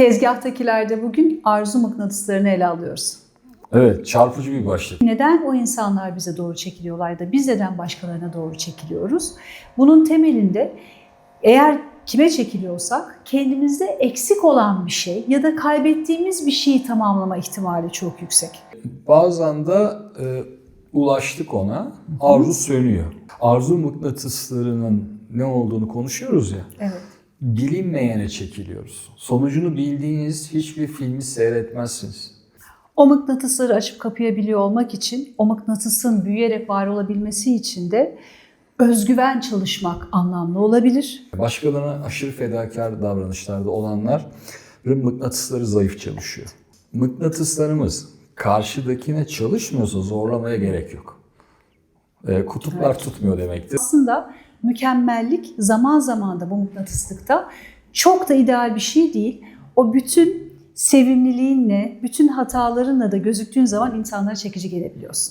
Tezgahtakilerde bugün arzu mıknatıslarını ele alıyoruz. Evet, çarpıcı bir başlık. Neden o insanlar bize doğru çekiliyorlar da biz neden başkalarına doğru çekiliyoruz? Bunun temelinde eğer kime çekiliyorsak kendimizde eksik olan bir şey ya da kaybettiğimiz bir şeyi tamamlama ihtimali çok yüksek. Bazen de e, ulaştık ona, arzu sönüyor. Arzu mıknatıslarının ne olduğunu konuşuyoruz ya. Evet. Bilinmeyene çekiliyoruz. Sonucunu bildiğiniz hiçbir filmi seyretmezsiniz. O mıknatısları açıp kapayabiliyor olmak için, o mıknatısın büyüyerek var olabilmesi için de özgüven çalışmak anlamlı olabilir. Başkalarına aşırı fedakar davranışlarda olanların mıknatısları zayıf çalışıyor. Mıknatıslarımız karşıdakine çalışmıyorsa zorlamaya gerek yok. E, kutuplar tutmuyor demektir. Aslında mükemmellik zaman zaman da bu mıknatıslıkta çok da ideal bir şey değil. O bütün sevimliliğinle, bütün hatalarınla da gözüktüğün zaman insanlara çekici gelebiliyorsun.